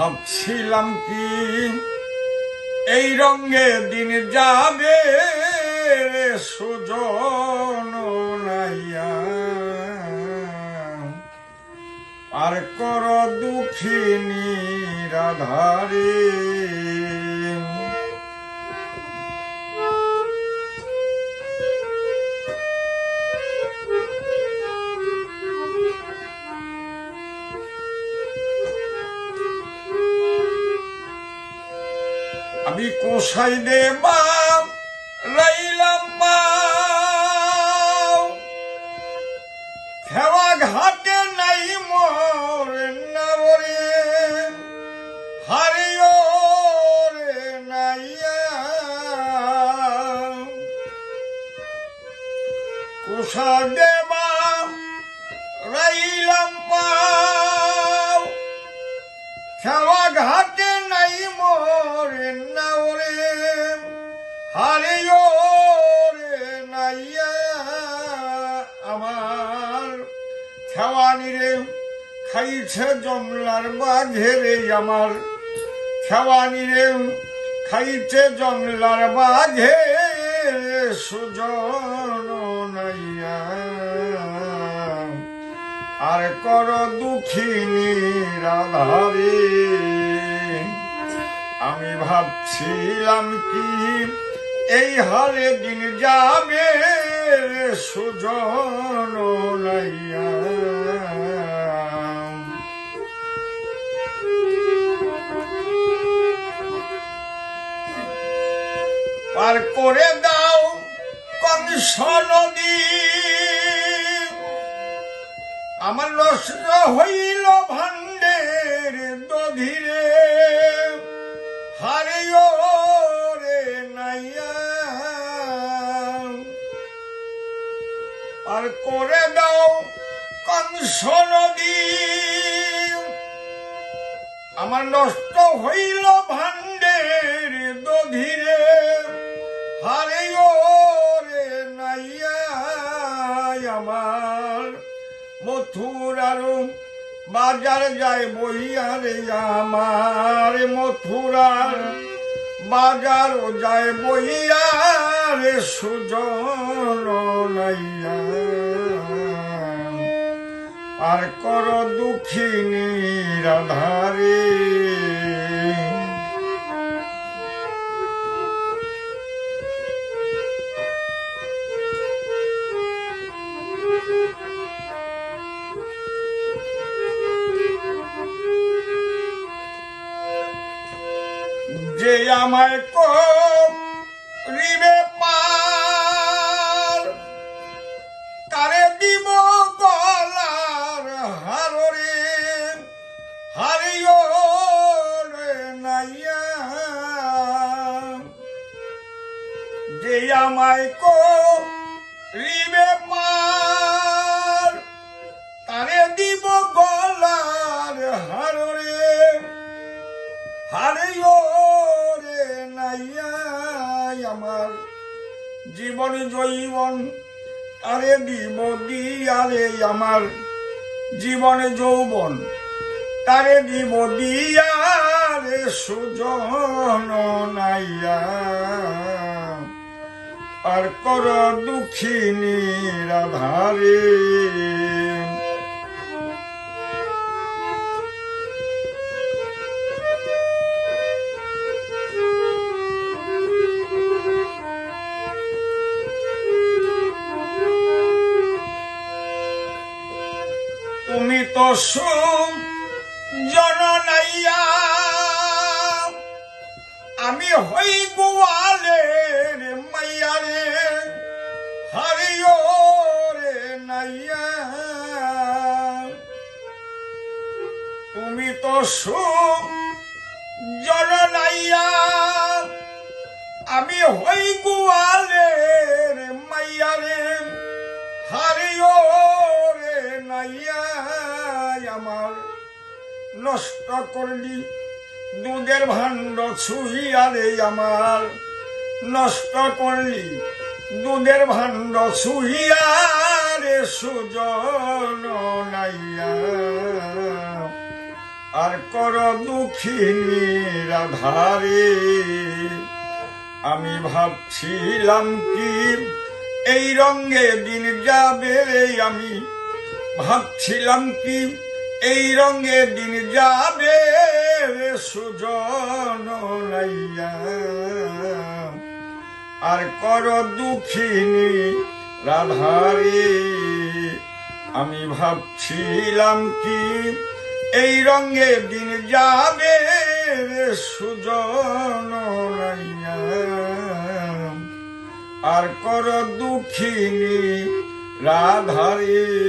ভাবছিলাম কি? এই রঙে দিন যাবে সুজন আর কর দুঃখিনী রাধারে। দে বাপ রাইলাম পাও খেওয়া ঘাটে নাই মোর নবরে হারিও রে নাইয়া। দে খেওয়ানি রে খাইছে জমলার বাঘে রে আমার। খেওয়ানি রে খাইছে জমলার বাঘে সুজন আর কর দুঃখিনী রাধারে, আমি ভাবছিলাম কি এই হালে দিন যাবে। সুজন নাইয়া পার করে দাও কংস নদী আমার নষ্ট হইল ভান্ডের দধিরে। হারিও আর করে দাও কংস নদী আমার নষ্ট হইল ভান্ডের দধিরে হারিও রে নাইয়া আমার মথুরার বাজার যায় বইয়া রে আমার মথুরার বাজার যায় বইয়া রে সুজন আর কর দুঃখিনী রাধারে যে আমায় করিবে দিব গলার হাররে, হারিও যে আমায় পার, তারে দিব গলার হাররে, হারিও রে নাইয়া আমার জীবন জৈবন আরে দিব আরে আমার জীবনে যৌবন। তারে দিব আরে সুজন নাইয়া। আর কর দুঃখিনী রাধারে সুম জননাইয়া। আমি হই গোয়ালের মাইয়া রে হারিও রে নাইয়া। তুমি তো সুম জননাইয়া। আমি হই গোয়ালের মাইয়া নষ্ট করলি, দুধের ভাণ্ড ছুঁইয়া রে আমার। নষ্ট করলি, দুধের ভাণ্ড ছুঁইয়া রে সুজন আর কর দুঃখিনী রাধারে আমি ভাবছিলাম কি, এই রঙে দিন যাবে। আমি ভাবছিলাম কি এই রঙে দিন যাবে সুজন আর কর দুঃখিনী রাধারে, আমি ভাবছিলাম কি এই রঙে দিন যাবে সুজন আর কর দুঃখিনী রাধারে